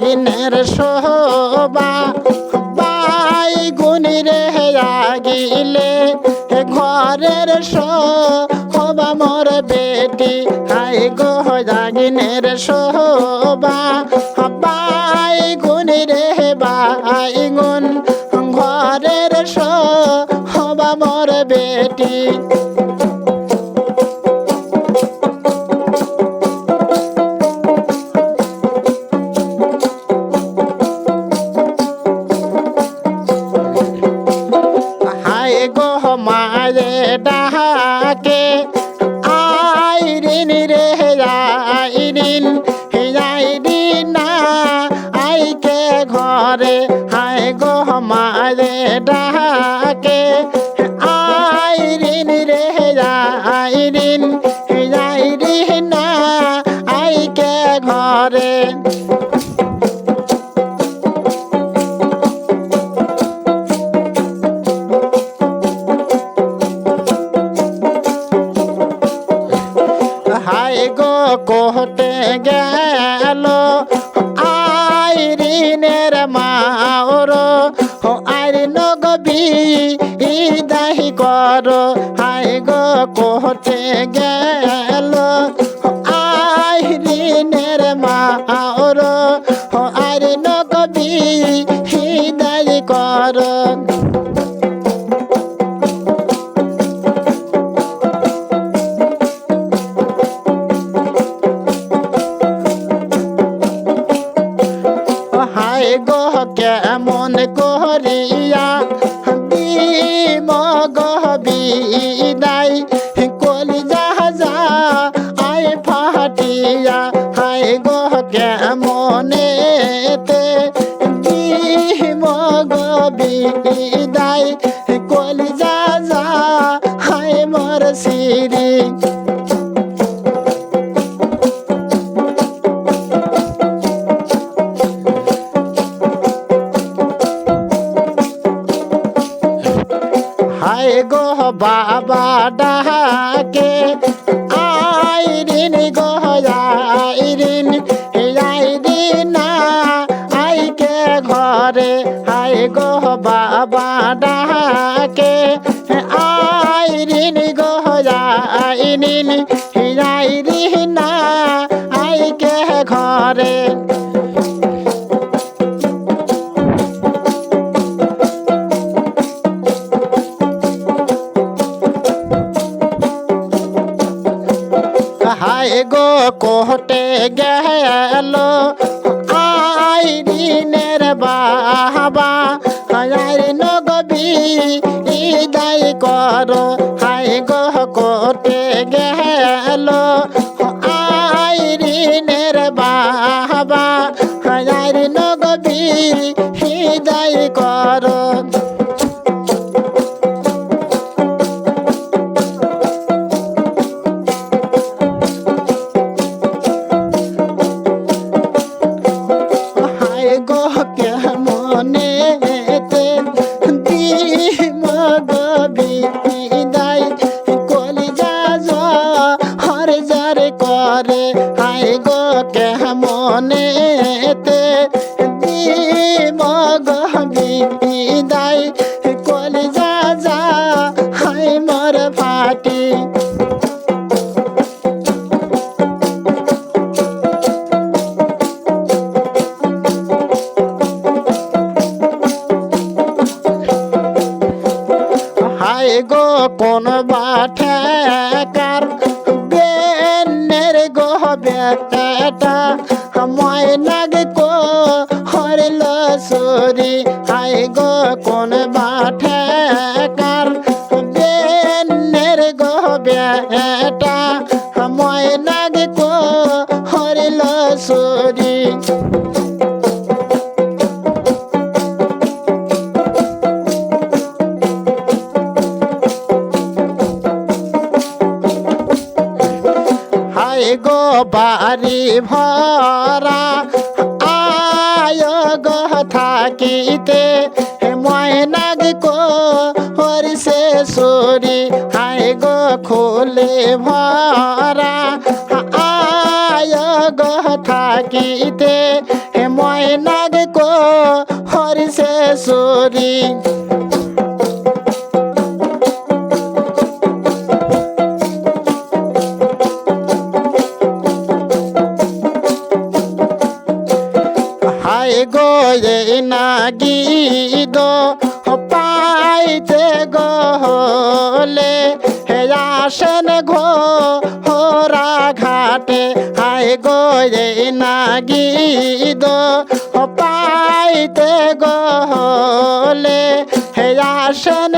জাগিনের শোভা বাই গুনি রে আগিলে ঘরের শোভা, মোর বেটি হাই গো জাগিনের শোভা বাই গুনি রে বাই গুণ ঘরের শোভা। আইরিন গেল। আইরিনের মাওর আইরিন গবি ইদাহি কর। হায় গো কোহতে গেল? আইরিনের মাওর আইরিন গবি ইদাহি কর। গো কেমন করিয়া? দিম গহ বিদায় কলি যাহা আয় ফাটিয়া। হায় গো কেমনেতে দিম গো বিদায় কলি যা হায় মোর সিরি বাবা ডাকে আইরিন গো আইরিন আইরিন আইকে ঘরে, আই গো বাবা ডাকে আইরিন গো আইরিন গেল। আইরিনের বাবা আইরিন গবি ইদাই কর। হায় গো কোটে গেল। আইরিনের বাবা আইরিন গবি ইদাই কর। যার করে, হায় গো কেমনে দিম গো বিদায় কলি যা, হায় মোর ফাটি হায় গো কোন বেনের গো বেটা ময়নাগ কো হরল সরি হায় গো কোন বাঠাকার বেনের গো বেটা ময়নাগ কো হরল সরি বাড়ি ভরা। আয় গো থাকিতে ময়নাগ কো, হরিষে সরি, হায় গো খোলে ভরা। আয় গো থাকি থাকিতে ময়নাগ কো, হরিষে সুরি হাই গো এই নাগি দো পাইতে গলে হে আসেন ঘো হরা ঘাটে। হাই গো এই নাগি দো পাইতে গলে হে আসেন